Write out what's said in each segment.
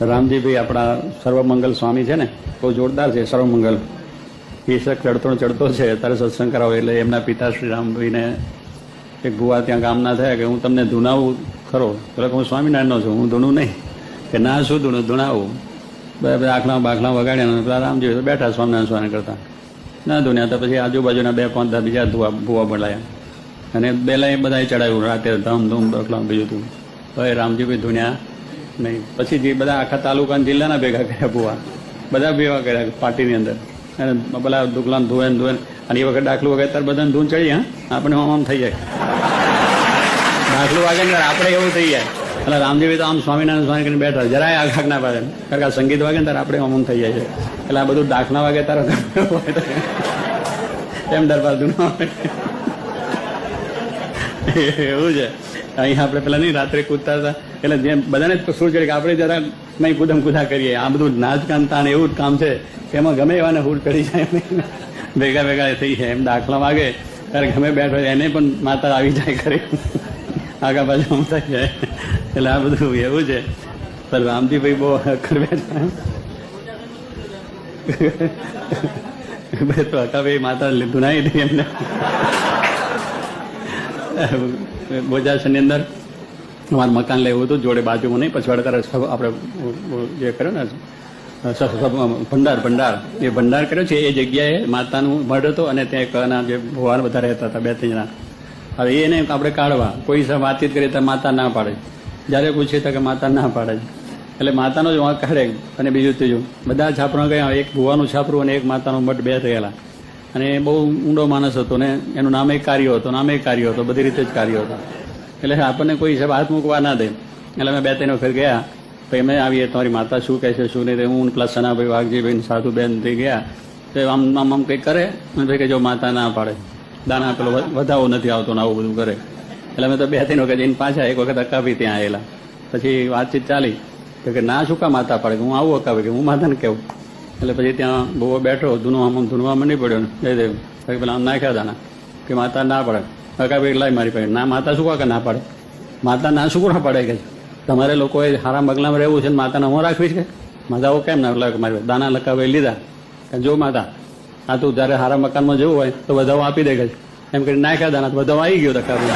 રામજીભાઈ આપણા સર્વમંગલ સ્વામી છે ને, બહુ જોરદાર છે સર્વમંગલ. ઈશક ચડતો ચડતો છે ત્યારે સત્સંગ કરાવો એટલે એમના પિતા શ્રી રામભાઈને એક ભુવા ત્યાં ગામના થયા કે હું તમને ધૂનાવું ખરો. એટલે હું સ્વામિનારાયણનો છું, હું ધૂણું નહીં. કે ના શું ધૂણું, ધૂણાવું. બધા આખલા બાખલા વગાડ્યા પેલા રામજી બેઠા સ્વામિનારાયણ સ્વામી કરતા. ના ધૂન્યા તો પછી આજુબાજુના બે, પાંચ બીજા ધુવા ભુવા બોલાયા. અને બેલાય બધાએ ચડાવ્યું, રાતે ધમ ધૂમ બકલા બીજું હતું હવે રામજીભાઈ ધૂન્યા નહીં. પછી જે બધા આખા તાલુકા જિલ્લાના ભેગા કર્યા ભુવા. બધા ભેગા કર્યા પાર્ટીની અંદર. અને પેલા દુકલાન ધોવે ને ધોવે અને એ વખત દાખલું વગર ત્યારે બધાને ધૂન ચડી, હા? આપણે આમ આમ થઈ જાય. દાખલું વાગે ને ત્યારે આપણે એવું થઈ જાય. એટલે રામદેવી તો આમ સ્વામિનારાયણ સ્વામી કરીને બેઠા, જરાય આઘાક ના પાડે. કારણ કે સંગીત વાગે ને ત્યારે આપણે આમ થઈ જાય એટલે આ બધું દાખલા વાગે તારે એમ દરબાર ધૂનો એવું છે. અહીં આપણે પેલા નહીં રાત્રે કૂદતા હતા. એટલે જેમ બધાને જ સુર ચડી કે આપણે જરા નહીં કુદમ કુદા કરીએ. આ બધું નાચ કામ તાણ એવું જ કામ છે. એમાં ગમે એવાને હુર કરી જાય ભેગા ભેગા થઈ જાય એમ દાખલા માગે ત્યારે ગમે બેઠો એને પણ માતા આવી જાય ખરી આગા પાછા થઈ જાય. એટલે આ બધું એવું છે. પણ રામજીભાઈ બહુ બે તો હકાભાઈ માતા લીધું નાઈ હતી એમને બોજાસની અંદર અમારે મકાન લેવું હતું, જોડે બાજુમાં નહીં, પછી વડતાર આપણે જે કર્યો ને, ભંડાર ભંડાર, એ ભંડાર કર્યો છે, એ જગ્યાએ માતાનું મઢ હતો અને ત્યાં એક જે ભગવાન બધા રહેતા હતા, બે, ત્રણ જણા. હવે એને આપણે કાઢવા, કોઈ સાથે વાતચીત કરીએ તો માતા ના પાડે. જ્યારે પૂછીએ તો કે માતા ના પાડે. એટલે માતાનો જ વાંક કાઢે. અને બીજું ત્રીજું, બધા છાપરા ગયા, એક ભુવાનું છાપરું અને એક માતાનું મઠ બે થયેલા. અને એ બહુ ઊંડો માણસ હતો ને, એનું નામે કાર્યો હતો, નામે કાર્યો હતો, બધી રીતે જ કાર્યો હતો. એટલે આપણને કોઈ હિસાબ હાથ મૂકવા ના દે. એટલે અમે બે ત્રણ વખત ગયા પછી અમે આવીએ, તમારી માતા શું કહે છે, શું નહીં? તે હું પ્લસ સનાભાઈ વાઘજીભાઈ સાધુબેન થઈ ગયા. તો આમ આમ આમ કંઈક કરે, અને ભાઈ કે જો માતા ના પાડે, દાણા પેલો વધાવો નથી આવતો ને આવું બધું કરે. એટલે અમે તો બે ત્રણ વખત જઈને પાછા, એક વખત અકાવી ત્યાં આવેલા પછી વાતચીત ચાલી. તો કે, ના, શું કા માતા પાડે? હું આવું અકાવી કે, હું માતાને કેવું એટલે પછી ત્યાં બહુ બેઠો, ધૂનો આમ આમ ધૂનવા મંડી પડ્યો જયદેવ જય પછી પેલા આમ નાખ્યા દાના કે માતા ના પડે. અકાભાઈ લાઈ મારી પાસે. ના, માતા શું કા ના પાડે? માતા ના શું કોના પડે? કે તમારે લોકોએ હારા બગલામાં રહેવું છે ને માતાને હું રાખવી છે? માતાઓ કેમ ના લાગે મારી દાના લકાવે લીધા. કે જો માતા, આ તું જ્યારે હારા મકાનમાં જવું હોય, તો વધાવો આપી દે. કે એમ કરીને નાખ્યા દાના તો વધાવો આવી ગયો રકાભાઈ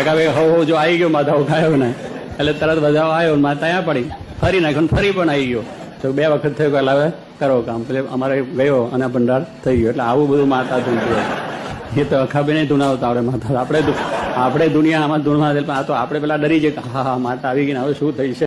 રકાભાઈ હો હો, જો આવી ગયો માતાઓ ખાયો ને. એટલે તરત વધાવો આવ્યો માતા ત્યાં પડી. ફરી નાખ્યો ને ફરી પણ આવી ગયો. તો બે વખત થયું કે હવે કરો કામ. એટલે અમારે ગયો અને ભંડાર થઈ ગયો. એટલે આવું બધું માતા ધૂનતું એ તો અખાબેને ધૂનાવતા આવડે માતા. આપણે આપણે દુનિયા આમાં ધૂણવા દે આ તો આપણે પેલા ડરી જઈએ હા હા, માતા આવી ગઈ ને હવે શું થઈ છે?